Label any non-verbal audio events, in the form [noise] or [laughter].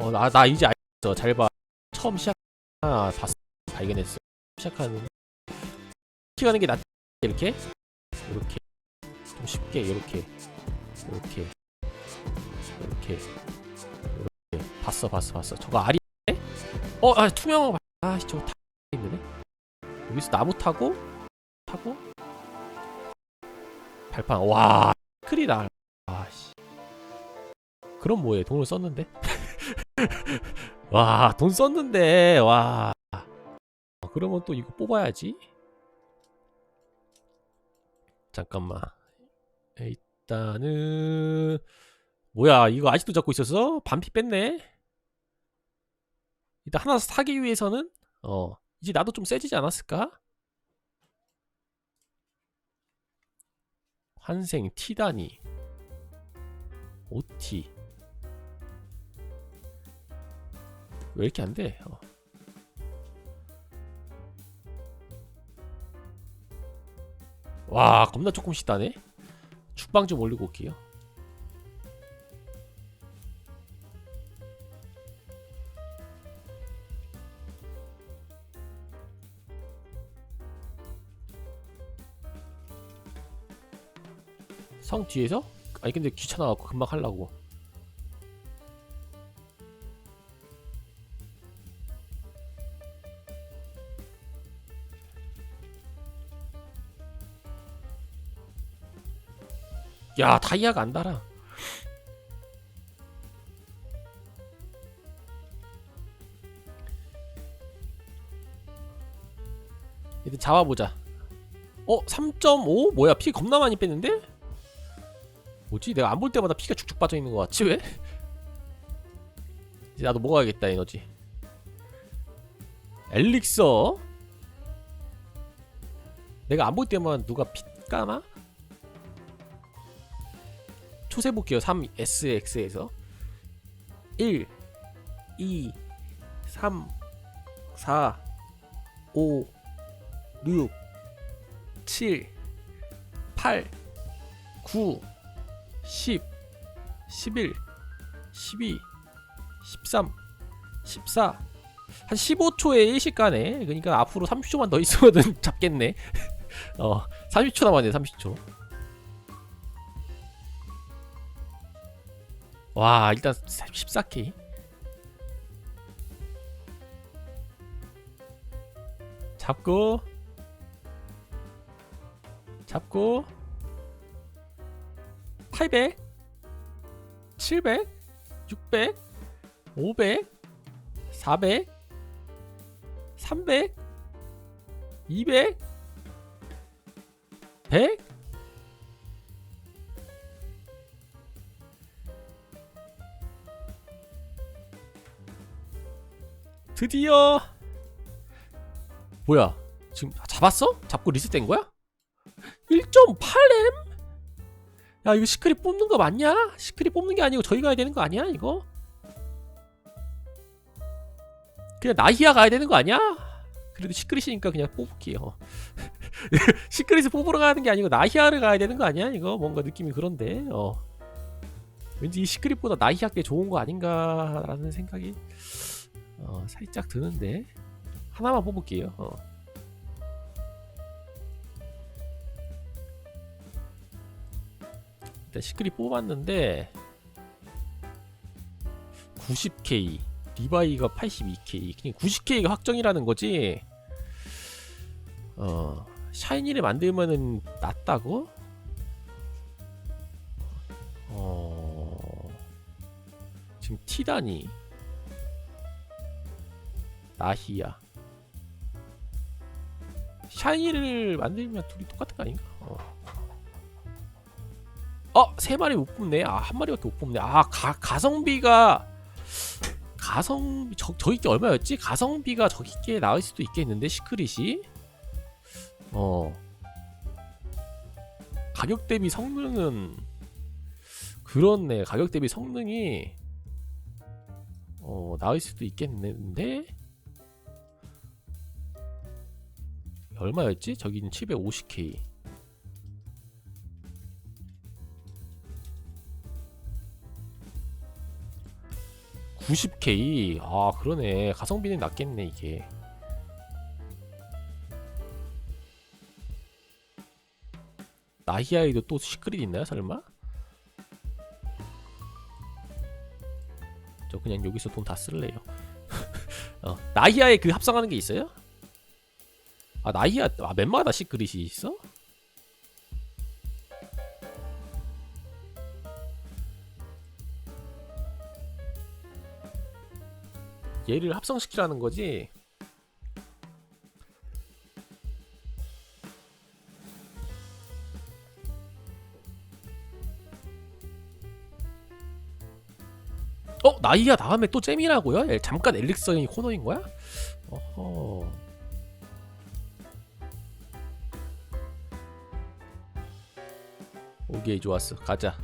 어, 나, 나 이제 알겠어. 잘 봐. 처음 시작, 아, 봤어. 발견했어. 시작하는. 가는 게 낫, 이렇게? 이렇게. 좀 쉽게, 이렇게. 이렇게. 이렇게. 이렇게. 봤어, 봤어, 봤어. 저거 알이, 어, 아, 투명, 아, 씨, 저거 다 있네. 여기서 나무 타고, 타고, 발판, 와, 크리다. 아, 씨. 그럼 뭐해? 돈을 썼는데? [laughs] [laughs] 와, 돈 썼는데, 와. 어, 그러면 또 이거 뽑아야지. 잠깐만. 일단은 뭐야? 이거 아직도 잡고 있었어? 반피 뺐네. 일단 하나 사기 위해서는 어 이제 나도 좀 세지지 않았을까? 환생 티다니 OT 왜 이렇게 안 돼? 어. 와 겁나 조금씩 따네 죽방 좀 올리고 올게요 성 뒤에서? 아니 근데 귀찮아갖고 금방 하려고 야 다이아가 안 달아 일단 잡아보자 어? 3.5? 뭐야 피 겁나 많이 뺐는데? 뭐지? 내가 안 볼 때마다 피가 쭉쭉 빠져있는 것 같지 왜? 이제 나도 먹어야겠다 에너지 엘릭서 내가 안 볼 때만 누가 피 까나? 초세 볼게요. 3SX에서. 1 2 3 4 5 6 7 8 9 10 11 12 13 14 한 15초에 일식 가네 그러니까 앞으로 30초만 더 있으면 [laughs] 잡겠네. 어 30초 남았네 30초 와 일단 14K 잡고. 잡고. 800 700 600 500 400 300 200 100 드디어 뭐야 지금 잡았어? 잡고 리셋된 거야? 1.8M? 야 이거 시크릿 뽑는 거 맞냐? 시크릿 뽑는 게 아니고 저희 가야 되는 거 아니야 이거? 그냥 나히야 가야 되는 거 아니야? 그래도 시크릿이니까 그냥 뽑을게요 [laughs] 시크릿을 뽑으러 가는 게 아니고 나히야를 가야 되는 거 아니야 이거? 뭔가 느낌이 그런데 어 왠지 이 시크릿보다 나히야께 좋은 거 아닌가라는 생각이 어, 살짝 드는데 하나만 뽑을게요. 어. 일단 시크릿 뽑았는데 90K 리바이가 82K 그냥 90K가 확정이라는 거지. 어 샤이니를 만들면은 낫다고? 어 지금 티다니 나히야 샤이니를 만들면 둘이 똑같은 거 아닌가? 어, 어, 세 마리 못 뽑네. 아, 한 마리밖에 못 뽑네. 아, 가, 가성비가 가성 저 저기 게 얼마였지? 가성비가 저기 게 나을 수도 있겠는데 시크릿이 어 가격 대비 성능은 그렇네. 가격 대비 성능이 어 나을 수도 있겠는데 얼마였지? 저기는 750K. 90K 아 그러네 가성비는 낮겠네 이게 나히아에도 또 시크릿 있나요 설마? 저 그냥 여기서 돈 다 쓸래요 [laughs] 어, 나히아에 그 합성하는 게 있어요? 아 나히아 아 맵마다 시크릿이 있어? 얘를 합성시키라는 거지. 어 나이야 다음에 또 잼이라고요? 예, 잠깐 엘릭서인 코너인 거야? 어허. 오케이 좋았어. 가자